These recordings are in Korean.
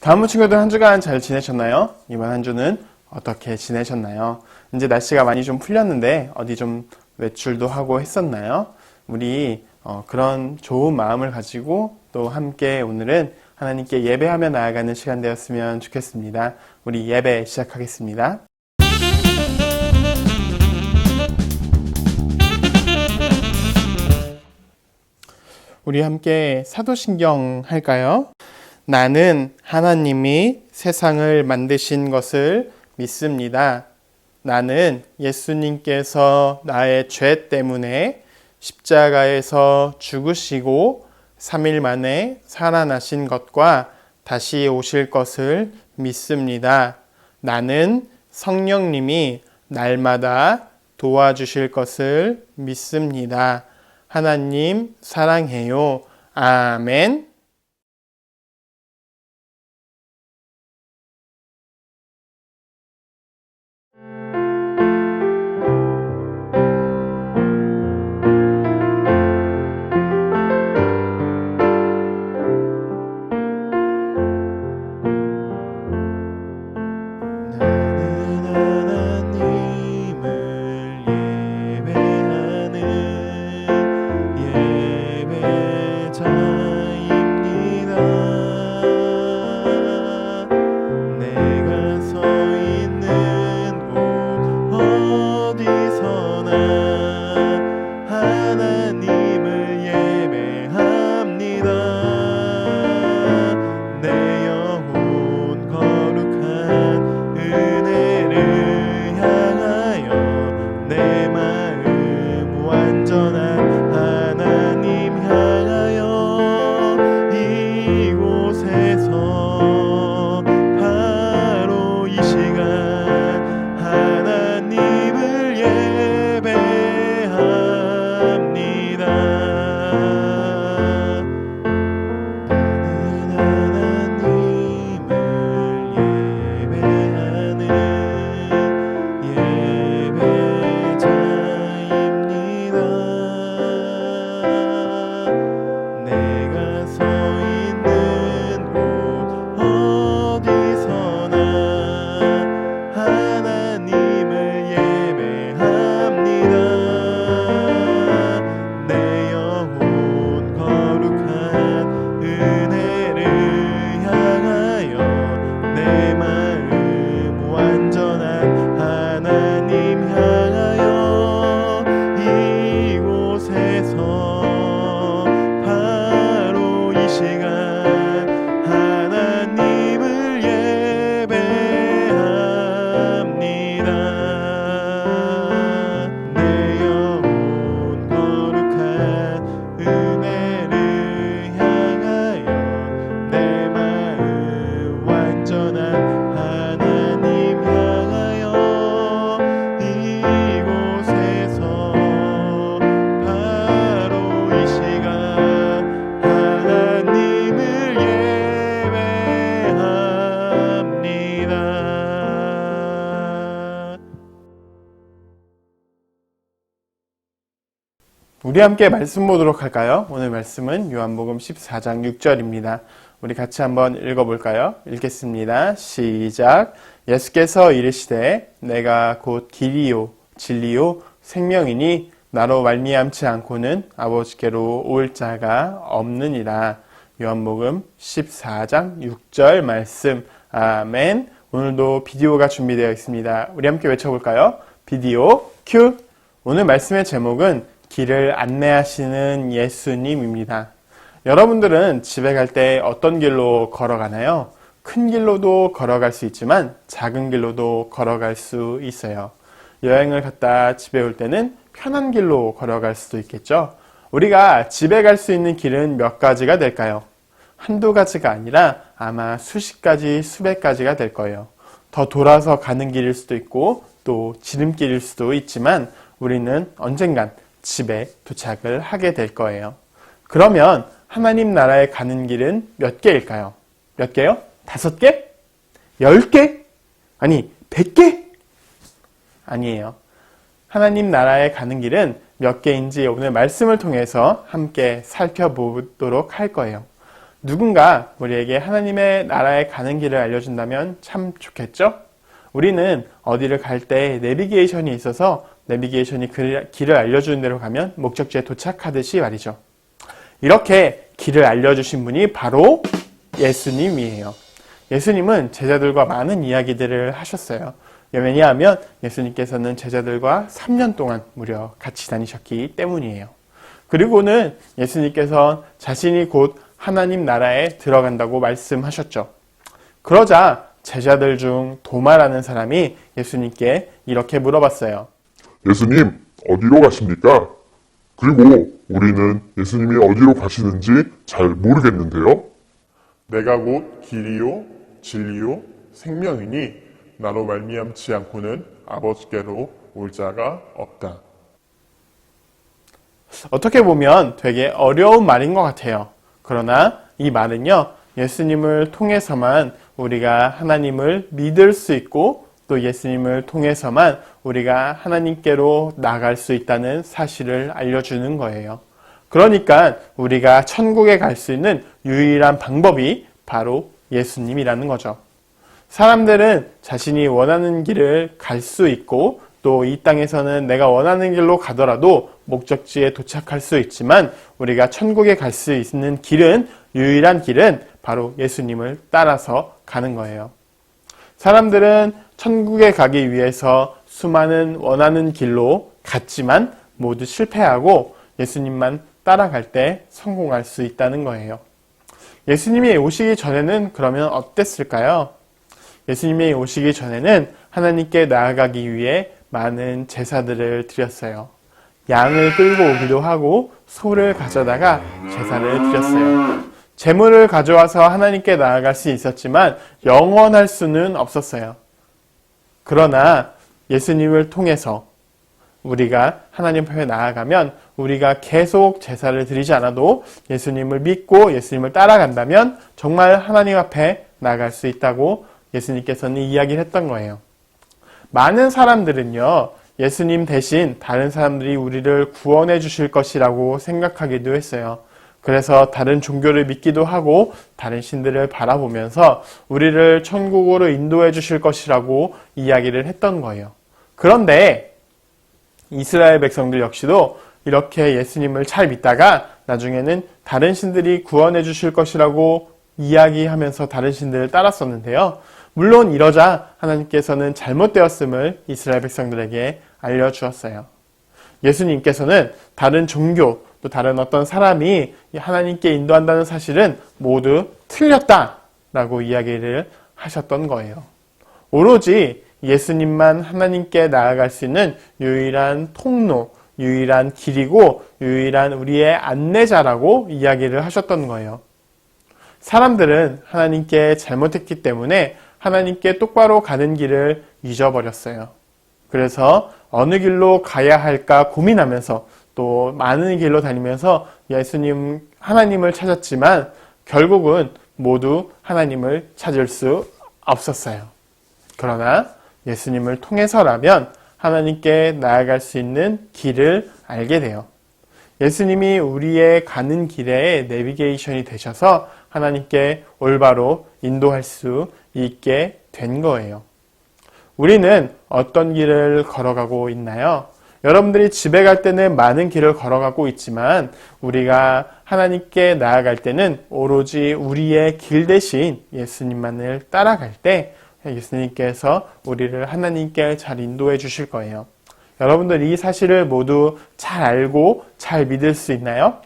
다음 친구들 한 주간 잘 지내셨나요? 이번 한 주는 어떻게 지내셨나요? 이제 날씨가 많이 좀 풀렸는데 어디 좀 외출도 하고 했었나요? 우리 어, 그런 좋은 마음을 가지고 또 함께 오늘은 하나님께 예배하며 나아가는 시간 되었으면 좋겠습니다. 우리 예배 시작하겠습니다. 우리 함께 사도신경 할까요? 나는 하나님이 세상을 만드신 것을 믿습니다. 나는 예수님께서 나의 죄 때문에 십자가에서 죽으시고 3일 만에 살아나신 것과 다시 오실 것을 믿습니다. 나는 성령님이 날마다 도와주실 것을 믿습니다. 하나님 사랑해요. 아멘. 우리 함께 말씀 보도록 할까요? 오늘 말씀은 요한복음 14장 6절입니다. 우리 같이 한번 읽어볼까요? 읽겠습니다. 시작. 예수께서 이르시되 내가 곧 길이요 진리요 생명이니 나로 말미암지 않고는 아버지께로 올 자가 없느니라. 요한복음 14장 6절 말씀. 아멘. 오늘도 비디오가 준비되어 있습니다. 우리 함께 외쳐볼까요? 비디오 큐. 오늘 말씀의 제목은 길을 안내하시는 예수님입니다. 여러분들은 집에 갈 때 어떤 길로 걸어가나요? 큰 길로도 걸어갈 수 있지만 작은 길로도 걸어갈 수 있어요. 여행을 갔다 집에 올 때는 편한 길로 걸어갈 수도 있겠죠. 우리가 집에 갈 수 있는 길은 몇 가지가 될까요? 한두 가지가 아니라 아마 수십 가지, 수백 가지가 될 거예요. 더 돌아서 가는 길일 수도 있고 또 지름길일 수도 있지만 우리는 언젠간 집에 도착을 하게 될 거예요. 그러면 하나님 나라에 가는 길은 몇 개일까요? 몇 개요? 다섯 개? 열 개? 아니, 백 개? 아니에요. 하나님 나라에 가는 길은 몇 개인지 오늘 말씀을 통해서 함께 살펴보도록 할 거예요. 누군가 우리에게 하나님의 나라에 가는 길을 알려준다면 참 좋겠죠? 우리는 어디를 갈 때 내비게이션이 있어서 내비게이션이 그 길을 알려주는 대로 가면 목적지에 도착하듯이 말이죠. 이렇게 길을 알려주신 분이 바로 예수님이에요. 예수님은 제자들과 많은 이야기들을 하셨어요. 왜냐하면 예수님께서는 제자들과 3년 동안 무려 같이 다니셨기 때문이에요. 그리고는 예수님께서 자신이 곧 하나님 나라에 들어간다고 말씀하셨죠. 그러자 제자들 중 도마라는 사람이 예수님께 이렇게 물어봤어요. 예수님, 어디로 가십니까? 그리고 우리는 예수님이 어디로 가시는지 잘 모르겠는데요. 내가 곧 길이요 진리요 생명이니 나로 말미암지 않고는 아버지께로 올 자가 없다. 어떻게 보면 되게 어려운 말인 것 같아요. 그러나 이 말은요, 예수님을 통해서만 우리가 하나님을 믿을 수 있고 또 예수님을 통해서만 우리가 하나님께로 나갈 수 있다는 사실을 알려주는 거예요. 그러니까 우리가 천국에 갈 수 있는 유일한 방법이 바로 예수님이라는 거죠. 사람들은 자신이 원하는 길을 갈 수 있고 또 이 땅에서는 내가 원하는 길로 가더라도 목적지에 도착할 수 있지만 우리가 천국에 갈 수 있는 길은 유일한 길은 바로 예수님을 따라서 가는 거예요. 사람들은 천국에 가기 위해서 수많은 원하는 길로 갔지만 모두 실패하고 예수님만 따라갈 때 성공할 수 있다는 거예요. 예수님이 오시기 전에는 그러면 어땠을까요? 예수님이 오시기 전에는 하나님께 나아가기 위해 많은 제사들을 드렸어요. 양을 끌고 오기도 하고 소를 가져다가 제사를 드렸어요. 재물을 가져와서 하나님께 나아갈 수 있었지만 영원할 수는 없었어요. 그러나 예수님을 통해서 우리가 하나님 앞에 나아가면 우리가 계속 제사를 드리지 않아도 예수님을 믿고 예수님을 따라간다면 정말 하나님 앞에 나갈 수 있다고 예수님께서는 이야기를 했던 거예요. 많은 사람들은요, 예수님 대신 다른 사람들이 우리를 구원해 주실 것이라고 생각하기도 했어요. 그래서 다른 종교를 믿기도 하고 다른 신들을 바라보면서 우리를 천국으로 인도해 주실 것이라고 이야기를 했던 거예요. 그런데 이스라엘 백성들 역시도 이렇게 예수님을 잘 믿다가 나중에는 다른 신들이 구원해 주실 것이라고 이야기하면서 다른 신들을 따랐었는데요. 물론 이러자 하나님께서는 잘못되었음을 이스라엘 백성들에게 알려주었어요. 예수님께서는 다른 종교 또 다른 어떤 사람이 하나님께 인도한다는 사실은 모두 틀렸다라고 이야기를 하셨던 거예요. 오로지 예수님만 하나님께 나아갈 수 있는 유일한 통로, 유일한 길이고 유일한 우리의 안내자라고 이야기를 하셨던 거예요. 사람들은 하나님께 잘못했기 때문에 하나님께 똑바로 가는 길을 잊어버렸어요. 그래서 어느 길로 가야 할까 고민하면서 또 많은 길로 다니면서 예수님, 하나님을 찾았지만 결국은 모두 하나님을 찾을 수 없었어요. 그러나 예수님을 통해서라면 하나님께 나아갈 수 있는 길을 알게 돼요. 예수님이 우리의 가는 길에 내비게이션이 되셔서 하나님께 올바로 인도할 수 있게 된 거예요. 우리는 어떤 길을 걸어가고 있나요? 여러분들이 집에 갈 때는 많은 길을 걸어가고 있지만 우리가 하나님께 나아갈 때는 오로지 우리의 길 대신 예수님만을 따라갈 때 예수님께서 우리를 하나님께 잘 인도해 주실 거예요. 여러분들 이 사실을 모두 잘 알고 잘 믿을 수 있나요?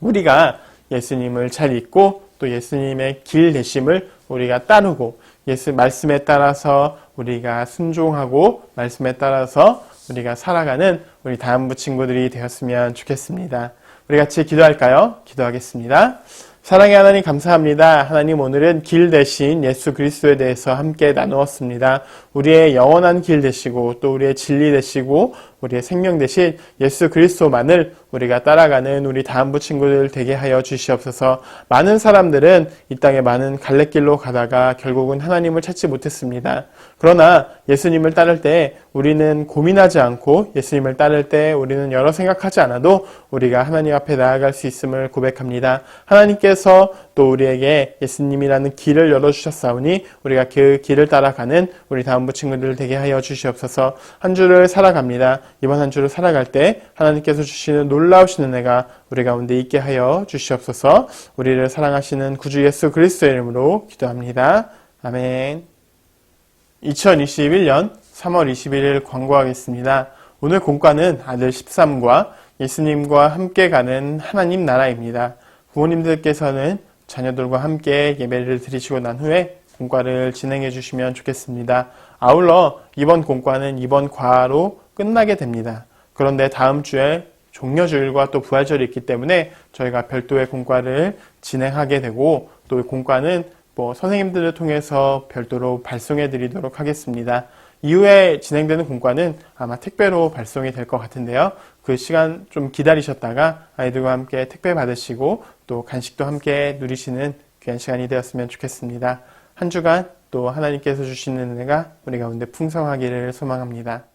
우리가 예수님을 잘 믿고 또 예수님의 길 되심을 우리가 따르고 예수 말씀에 따라서 우리가 순종하고 말씀에 따라서 우리가 살아가는 우리 다음부 친구들이 되었으면 좋겠습니다. 우리 같이 기도할까요? 기도하겠습니다. 사랑의 하나님 감사합니다. 하나님 오늘은 길 대신 예수 그리스도에 대해서 함께 나누었습니다. 우리의 영원한 길 되시고 또 우리의 진리 되시고 우리의 생명 대신 예수 그리스도만을 우리가 따라가는 우리 다음부 친구들 되게 하여 주시옵소서. 많은 사람들은 이 땅에 많은 갈래길로 가다가 결국은 하나님을 찾지 못했습니다. 그러나 예수님을 따를 때 우리는 고민하지 않고 예수님을 따를 때 우리는 여러 생각하지 않아도 우리가 하나님 앞에 나아갈 수 있음을 고백합니다. 하나님께서 또 우리에게 예수님이라는 길을 열어주셨사오니 우리가 그 길을 따라가는 우리 다음부 친구들 되게 하여 주시옵소서 한 주를 살아갑니다. 이번 한 주를 살아갈 때 하나님께서 주시는 놀라우신 은혜가 우리 가운데 있게 하여 주시옵소서 우리를 사랑하시는 구주 예수 그리스도의 이름으로 기도합니다. 아멘 2021년 3월 21일 광고하겠습니다. 오늘 공과는 아들 13과 예수님과 함께 가는 하나님 나라입니다. 부모님들께서는 자녀들과 함께 예배를 드리시고 난 후에 공과를 진행해 주시면 좋겠습니다. 아울러 이번 공과는 이번 과로 끝나게 됩니다. 그런데 다음 주에 종려주일과 또 부활절이 있기 때문에 저희가 별도의 공과를 진행하게 되고 또 공과는 뭐 선생님들을 통해서 별도로 발송해 드리도록 하겠습니다. 이후에 진행되는 공과는 아마 택배로 발송이 될 것 같은데요. 그 시간 좀 기다리셨다가 아이들과 함께 택배 받으시고 또 간식도 함께 누리시는 귀한 시간이 되었으면 좋겠습니다. 한 주간 또 하나님께서 주시는 은혜가 우리 가운데 풍성하기를 소망합니다.